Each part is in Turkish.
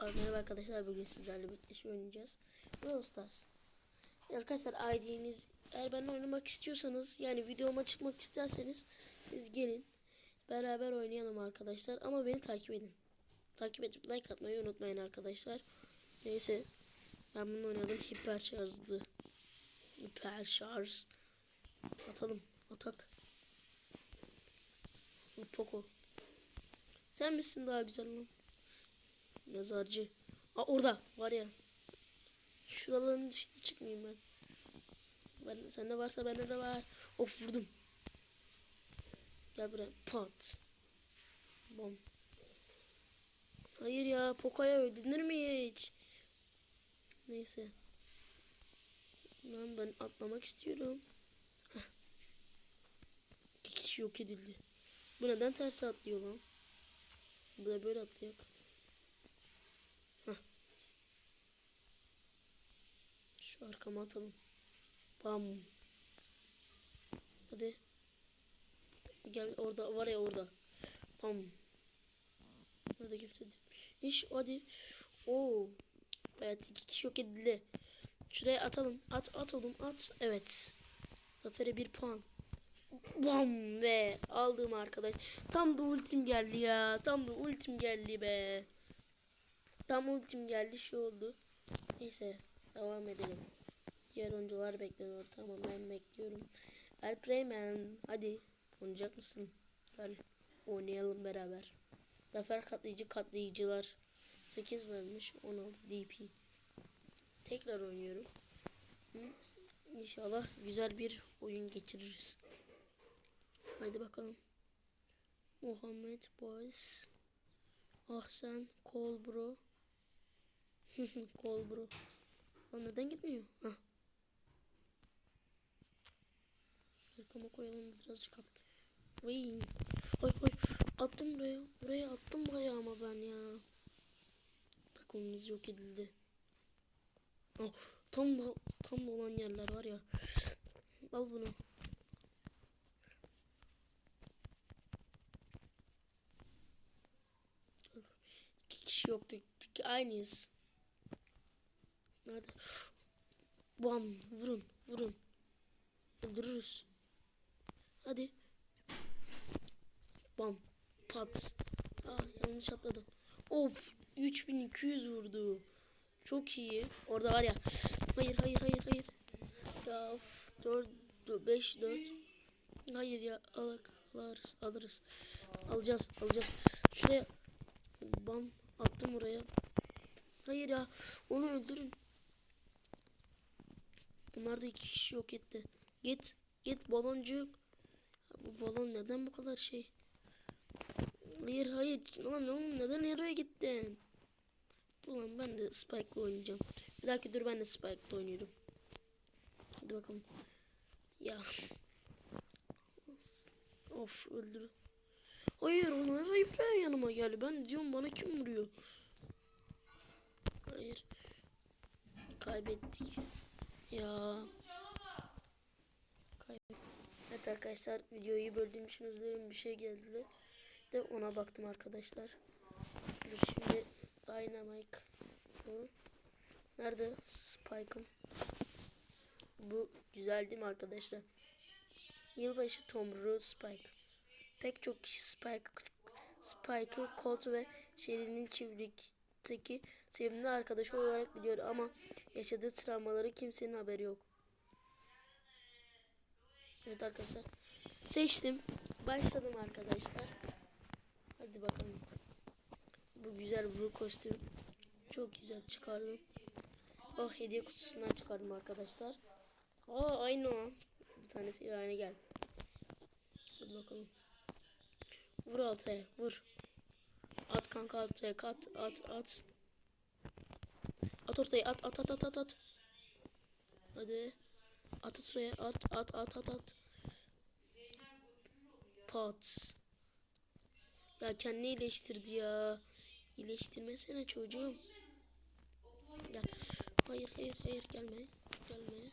Merhaba arkadaşlar bugün sizlerle birlikte şey oynayacağız. Brawl Stars. Arkadaşlar ID'niz eğer benimle oynamak istiyorsanız yani videoma çıkmak isterseniz siz gelin. Beraber oynayalım arkadaşlar ama beni takip edin. Takip edip like atmayı unutmayın arkadaşlar. Neyse ben bunu oynadım hiper şarjlı. Hiper şarj. Atalım. Atak. Poco. Sen misin daha güzel lan? Mezarcı. Aa orada var ya. Şuraların dışına çıkmayayım ben. Ben sende varsa bende de var. Of vurdum. Gel buraya. Pat. Bom. Hayır ya Poco'ya ödenir mi hiç? Neyse. Lan ben atlamak istiyorum. Heh. İki kişi yok edildi. Bu neden ters atlıyor lan? Bu da böyle atlıyor. Şu arkama atalım. Bam. Hadi. Gel orada var ya orada. Bam. Orada kimse değil. İş hadi. Oo. Evet iki kişi yok edildi. Şuraya atalım. At at oğlum at. Evet. Zafer'e bir puan. Bam ve aldım arkadaş. Tam da ultim geldi ya. Tam da ultim geldi be. Tam ultim geldi şu oldu. Neyse devam edelim. Diğer oyuncular bekleniyor. Tamam ben bekliyorum. Alp Reymen hadi oynayacak mısın? Gel oynayalım beraber. Zafer katlayıcı katlayıcılar. 8 vermiş 16 DP. Tekrar oynuyorum. İnşallah güzel bir oyun geçiririz. Hadi bakalım. Muhammed Boys. Ahsen Kolbro. Kolbro. Lan neden gitmiyor? Hah. Arkama koyalım birazcık at. Vay. Oy oy. Attım buraya. Buraya attım bayağı ama ben ya. Takımımız yok edildi. Oh, tam da tam da olan yerler var ya. Al bunu. İki kişi yoktu. Aynıyız. Nerede? Bam vurun vurun. Öldürürüz. Hadi. Bam. Pat. Aa, yanlış atladım. Of 3200 vurdu. Çok iyi. Orada var ya. Hayır hayır hayır hayır. Ya of 4 5 4. Hayır ya alak alırız alırız. Alacağız alacağız. Şuraya bam attım oraya. Hayır ya onu öldürün. Bunlar da iki kişi yok etti. Git. Git baloncuk. Bu balon neden bu kadar şey? Hayır hayır. Lan oğlum neden nereye gittin? Ulan ben de Spike'la oynayacağım. Bir dakika dur ben de Spike'la oynuyorum. Hadi bakalım. Ya. Of öldür. Hayır onu nereye yanıma geldi. Ben diyorum bana kim vuruyor? Hayır. Kaybettik. Ya. Evet arkadaşlar videoyu böldüğüm için özür bir şey geldi de ona baktım arkadaşlar. Şimdi Dynamite bu. Nerede Spike'ım? Bu güzel değil mi arkadaşlar? Yılbaşı tomruğu Spike. Pek çok kişi Spike Spike'ı Colt ve Shelly'nin çiftlikteki sevimli arkadaşı olarak biliyor ama yaşadığı travmaları kimsenin haberi yok. Evet arkadaşlar. Seçtim. Başladım arkadaşlar. Hadi bakalım. Bu güzel bu kostüm. Çok güzel çıkardım. Oh hediye kutusundan çıkardım arkadaşlar. Aa aynı o. Bir tanesi aynı gel. Hadi bakalım. Vur ortaya vur. At kanka ortaya at at at. At ortaya at at at at at at. Hadi. At oraya at at at at at. Pat. Ya kendini iyileştirdi ya. İyileştirmesene çocuğum. Gel. Hayır hayır hayır gelme. Gelme.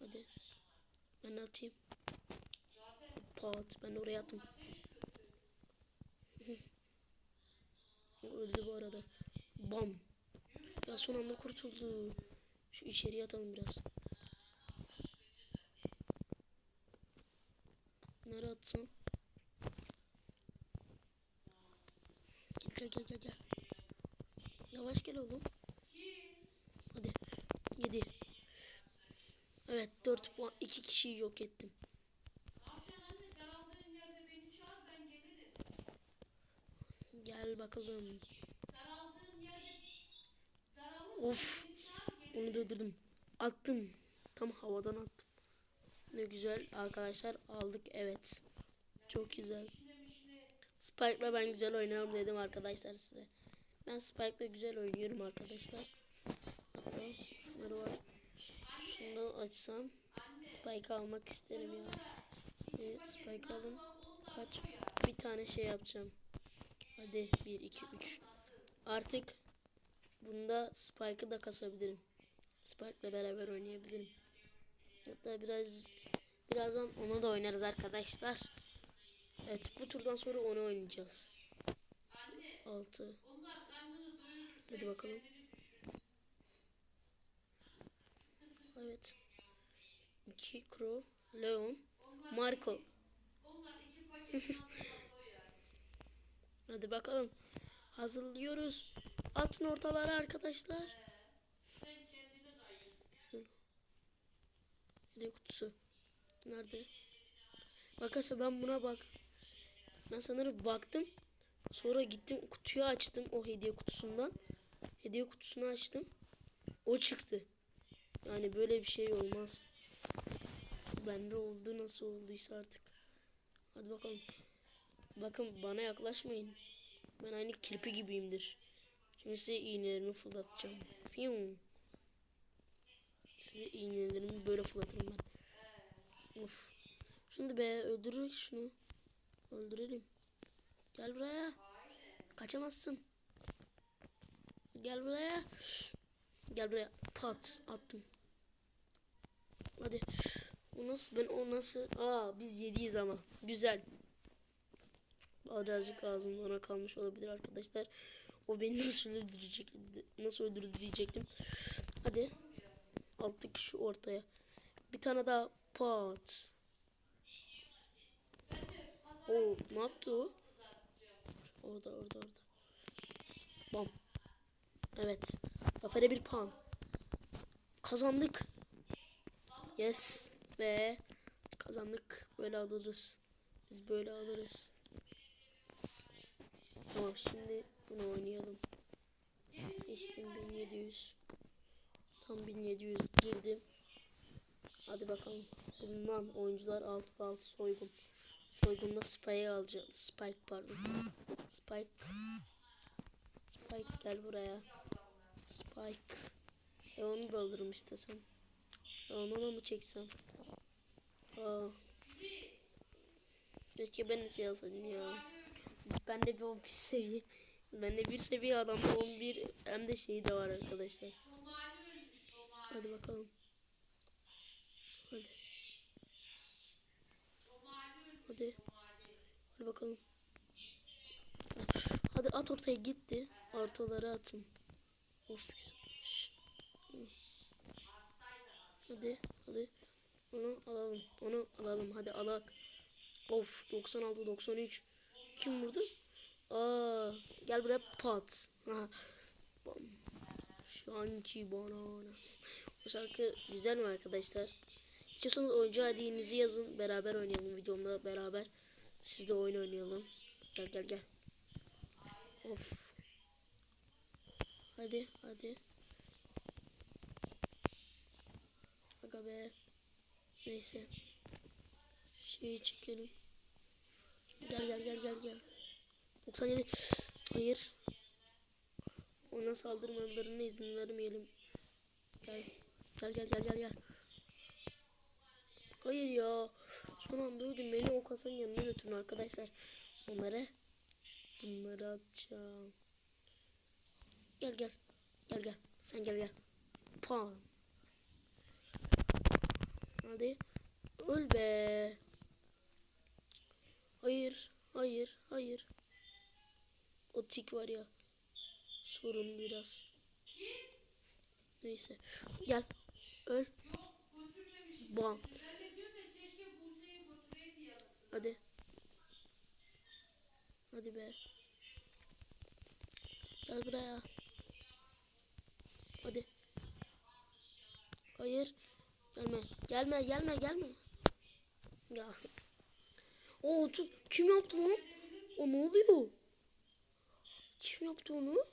Hadi. Ben atayım. Pat. Ben oraya attım. öldü bu arada. Bam. Son anda kurtuldu. Şu içeriye atalım biraz. Nereye atsam? Gel gel gel gel. Yavaş gel oğlum. Hadi. 7. Evet 4 puan 2 kişiyi yok ettim. Gel bakalım. Of. Onu durdurdum. Attım. Tam havadan attım. Ne güzel arkadaşlar aldık evet. Çok güzel. Spike'la ben güzel oynarım dedim arkadaşlar size. Ben Spike'la güzel oynuyorum arkadaşlar. Şunları var. Şunu açsam Spike almak isterim ya. Ee, Spike alın. Kaç? Bir tane şey yapacağım. Hadi 1 2 3. Artık bunda Spike'ı da kasabilirim. Spike'la beraber oynayabilirim. Hatta biraz birazdan onu da oynarız arkadaşlar. Evet bu turdan sonra onu oynayacağız. 6 Hadi bakalım. Evet. 2 Crow, Leon, Marco. Hadi bakalım. Hazırlıyoruz. Atın ortalara arkadaşlar. Hediye kutusu. Nerede? Arkadaşlar ben buna bak. Ben sanırım baktım. Sonra gittim kutuyu açtım o hediye kutusundan. Hediye kutusunu açtım. O çıktı. Yani böyle bir şey olmaz. Bende oldu nasıl olduysa artık. Hadi bakalım. Bakın bana yaklaşmayın. Ben aynı kirpi gibiyimdir. Şimdi size iğnelerimi fırlatacağım. Fiyum. Size iğnelerimi böyle fırlatırım ben. Of. Şimdi be öldürürük şunu. Öldürelim. Gel buraya. Kaçamazsın. Gel buraya. Gel buraya. Pat attım. Hadi. O nasıl ben o nasıl? Aa biz yediyiz ama. Güzel. Birazcık ağzım bana kalmış olabilir arkadaşlar. O beni nasıl öldürecek nasıl öldürdü diyecektim. Hadi. Altık şu ortaya. Bir tane daha pat. O ne yaptı o? Orada orada orada. Bam. Evet. Zafer'e bir puan. Kazandık. Yes. Ve kazandık. Böyle alırız. Biz böyle alırız. Tamam şimdi bunu oynayalım. Seçtim 1700. Tam 1700 girdim. Hadi bakalım. Bundan oyuncular 6 6 soygun. Soygunda Spike'ı alacağım. Spike pardon. Spike. Spike gel buraya. Spike. E onu da alırım istesem. E onu da mı çeksem? Aa. Keşke ben de şey alsaydım ya. Ben de bir 11 seviye. Ben de bir seviye adamda 11 hem de şeyi de var arkadaşlar. Hadi bakalım. Hadi. Hadi. Hadi bakalım. Hadi at ortaya gitti. Ortalara atın. Of. Hadi hadi. Onu alalım. Onu alalım. Hadi alak. Of 96 93. Kim vurdu? Aa, gel buraya pat. Şançi banana. Bu şarkı güzel mi arkadaşlar? İstiyorsanız oyuncu adinizi yazın. Beraber oynayalım videomda beraber. Siz de oyun oynayalım. Gel gel gel. Of. Hadi hadi. Aga be. Neyse. Şeyi çekelim. Gel gel gel gel gel. 97. Hayır. Ona saldırmalarına izin vermeyelim. Gel. Gel gel gel gel gel. Hayır ya. Son anda öldüm. Beni o kasanın yanına götürün arkadaşlar. Onları bunları atacağım. Gel gel. Gel gel. Sen gel gel. Pam. Hadi. Öl be. Hayır. Hayır. Hayır. O tik var ya. Sorun biraz. Neyse. Gel. Öl. Bam. Hadi. Hadi be. Gel buraya. Hadi. Hayır. Gelme. Gelme gelme gelme. Ya. O tut. Kim yaptı lan? O ne oluyor? Kim yaptı onu?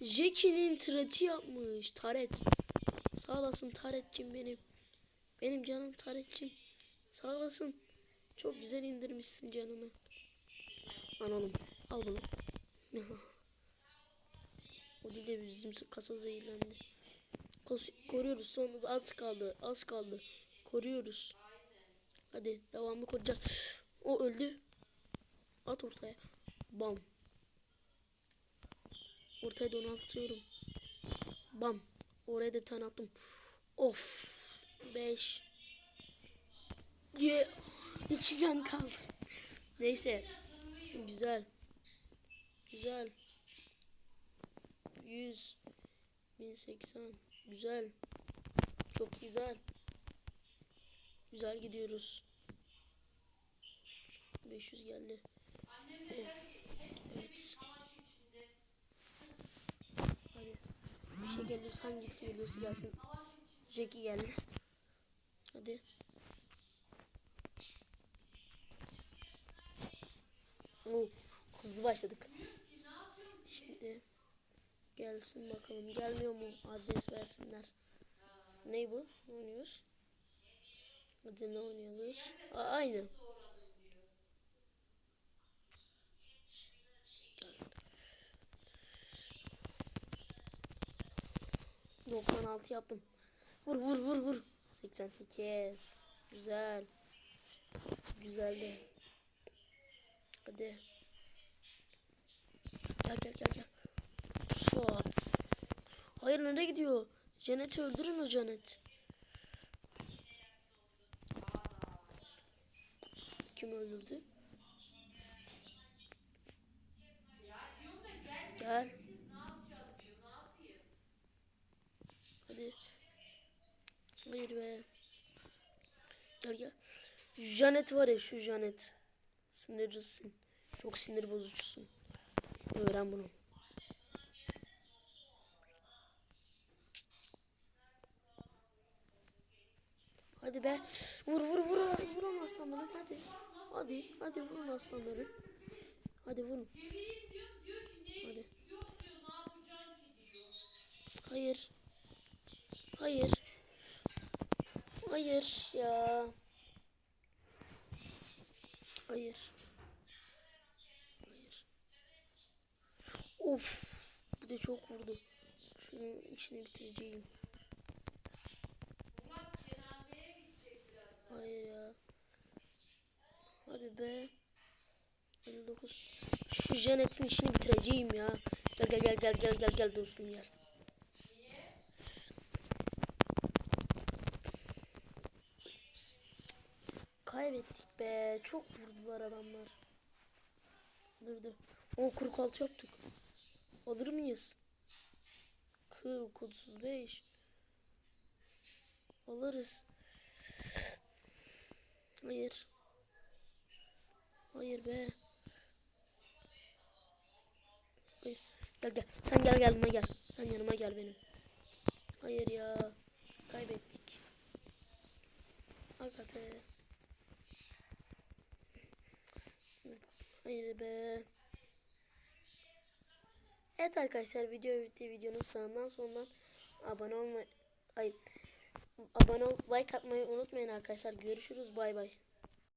Jackie'nin treti yapmış. Taret. Sağ olasın Taret'cim benim. Benim canım Taret'cim. Sağ olasın. Çok güzel indirmişsin canını. Lan al bunu. o değil de bizim kasa zehirlendi. Kos koruyoruz sonra da az kaldı. Az kaldı. Koruyoruz. Hadi devamlı koruyacağız. O öldü. At ortaya. Bam. Ortaya donatıyorum. Bam. Oraya da bir tane attım. Of. 5. Yeah. İki can kaldı. Neyse. Güzel. Güzel. 100. 1080. Güzel. Çok güzel. Güzel gidiyoruz. 500 geldi. Evet. Hadi. Bir şey geliyorsa hangisi geliyorsa gelsin. Jackie geldi. Hadi. Oo, hızlı başladık. Şimdi gelsin bakalım. Gelmiyor mu? Adres versinler. Ne bu? Ne oynuyoruz? Hadi ne oynuyoruz? Aynı. 96 yaptım. Vur vur vur vur. 88. Güzel. Güzeldi. Hadi. Gel gel gel gel. What? Hayır nereye gidiyor? Janet'i öldürün o Janet. Kim öldürdü? Gel. Hadi. Hayır be. Gel gel. Janet var ya şu Janet. Sinirlisin. Çok sinir bozucusun. Öğren bunu. Hadi be. Vur vur vur. Vur onu aslanlarım hadi. Hadi. Hadi vurun aslanları. Hadi vurun. Hadi. Hayır. Hayır. Hayır ya. Hayır. Hayır. Of. Bu da çok vurdu. Şunun içine bitireceğim. Hayır ya. Hadi be. 59. Şu Janet'in işini bitireceğim ya. Gel gel gel gel gel gel gel dostum gel. Kaybettik be. Çok vurdular adamlar. Dur dur. O 46 yaptık. Alır mıyız? 40 35. Alırız. Hayır. Hayır be. Hayır. Gel gel. Sen gel gel yanıma gel. Sen yanıma gel benim. Hayır ya. Kaybettik. Aga Hayır be. Evet arkadaşlar video bitti. Videonun sağından sonundan abone olmayı ay abone ol like atmayı unutmayın arkadaşlar. Görüşürüz. Bay bay.